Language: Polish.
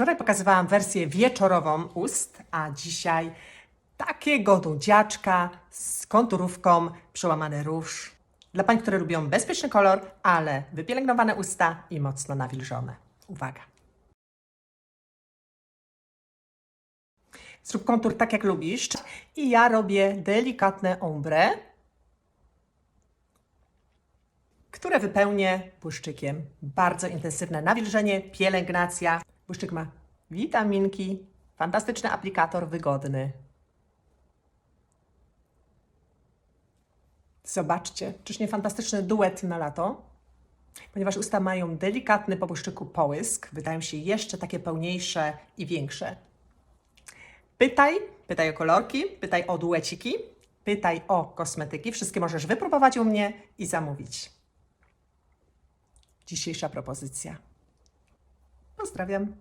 Wczoraj pokazywałam wersję wieczorową ust, a dzisiaj takiego nudziaczka z konturówką, przełamany róż. Dla pań, które lubią bezpieczny kolor, ale wypielęgnowane usta i mocno nawilżone. Uwaga! Zrób kontur tak, jak lubisz. I ja robię delikatne ombre, które wypełnię błyszczykiem. Bardzo intensywne nawilżenie, pielęgnacja. Błyszczyk ma witaminki, fantastyczny aplikator, wygodny. Zobaczcie, czyż nie fantastyczny duet na lato? Ponieważ usta mają delikatny po błyszczyku połysk, wydają się jeszcze takie pełniejsze i większe. Pytaj, pytaj o kolorki, pytaj o dueciki, pytaj o kosmetyki. Wszystkie możesz wypróbować u mnie i zamówić. Dzisiejsza propozycja. Pozdrawiam.